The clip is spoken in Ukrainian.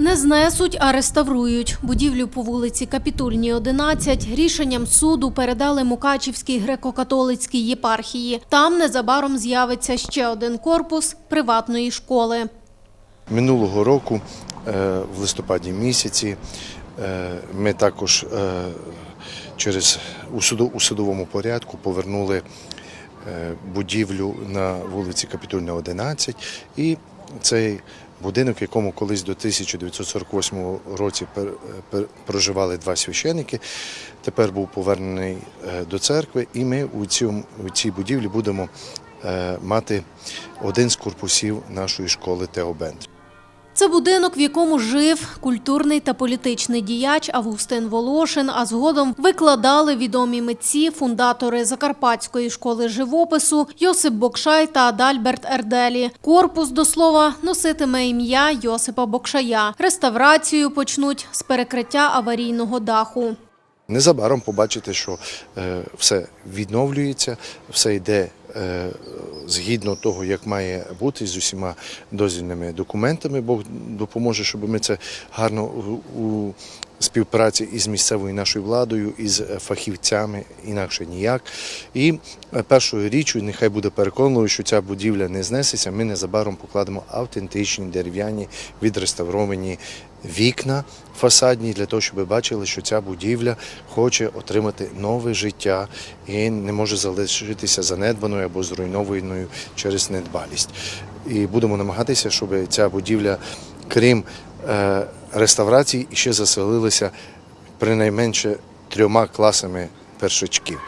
Не знесуть, а реставрують. Будівлю по вулиці Капітульній, 11 рішенням суду передали Мукачівській греко-католицькій єпархії. Там незабаром з'явиться ще один корпус приватної школи. Минулого року, е, в листопаді місяці, е, ми також е, через у судовому порядку повернули будівлю на вулиці Капітульна, 11. І цей будинок, в якому колись до 1948 році пер- проживали два священики, тепер був повернений е, до церкви, і ми у цьому у цій будівлі будемо е, мати один з корпусів нашої школи Теобент. Це будинок, в якому жив культурний та політичний діяч Августин Волошин, а згодом викладали відомі митці, фундатори Закарпатської школи живопису Йосип Бокшай та Адальберт Ерделі. Корпус, до слова, носитиме ім'я Йосипа Бокшая. Реставрацію почнуть з перекриття аварійного даху. Незабаром побачите, що е, все відновлюється, все йде е, згідно того, як має бути, з усіма дозвільними документами. Бог допоможе, щоб ми це гарно співпраці із місцевою нашою владою, із фахівцями, інакше ніяк. І е, першою річчю, нехай буде переконливо, що ця будівля не знесеться. Ми незабаром покладемо автентичні дерев'яні відреставровані вікна фасадні для того, щоб ви бачили, що ця будівля хоче отримати нове життя і не може залишитися занедбаною або зруйнованою через недбалість. І будемо намагатися, щоб ця будівля, крім е, реставрації, ще заселилися принайменше трьома класами першачків.